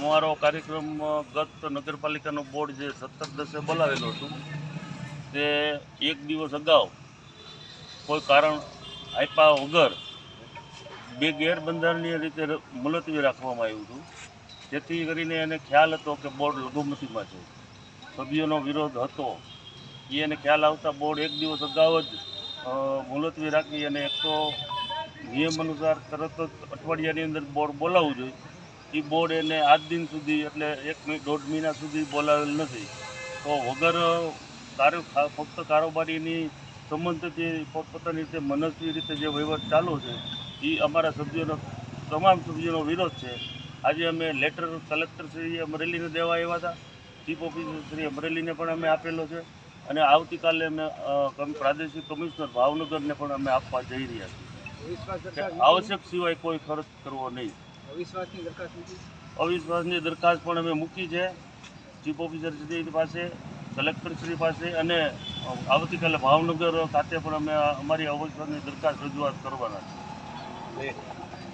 અમારો કાર્યક્રમ ગત નગરપાલિકાનો બોર્ડ જે સત્તર દસે બોલાવેલો હતું, તે એક દિવસ અગાઉ કોઈ કારણ આપ્યા વગર બે ગેરબંધારણીય રીતે મુલતવી રાખવામાં આવ્યું હતું. જેથી કરીને એને ખ્યાલ હતો કે બોર્ડ લઘુમતીમાં છે. સભ્યોનો વિરોધ હતો. એને ખ્યાલ આવતા બોર્ડ એક દિવસ અગાઉ જ મુલતવી રાખી અને એક તો નિયમ અનુસાર તરત જ અઠવાડિયાની અંદર બોર્ડ બોલાવવું જોઈએ. એ બોર્ડ એને આજ દિન સુધી એટલે એક દોઢ મહિના સુધી બોલાવેલ નથી. તો વગર કાર્ય ફક્ત કારોબારીની સંબંધથી પોતપોતાની રીતે મનસ્વી રીતે જે વહીવટ ચાલુ છે એ અમારા સભ્યોનો તમામ સભ્યોનો વિરોધ છે. આજે અમે લેટર કલેક્ટર શ્રી અમરેલીને દેવા આવ્યા હતા. ચીફ ઓફિસરશ્રી અમરેલીને પણ અમે આપેલો છે. અને આવતીકાલે અમે પ્રાદેશિક કમિશનર ભાવનગરને પણ અમે આપવા જઈ રહ્યા છીએ. આવશ્યક સિવાય કોઈ ખર્ચ કરવો નહીં. અવિશ્વાસની દરખાસ્ત મૂકી અવિશ્વાસની દરખાસ્ત પણ અમે મૂકી છે. ચીફ ઓફિસર શ્રી પાસે કલેક્ટર શ્રી પાસે અને આવતીકાલે ભાવનગર ખાતે પણ અમે અમારી અવિશ્વાસની દરખાસ્ત રજૂઆત કરવાના છે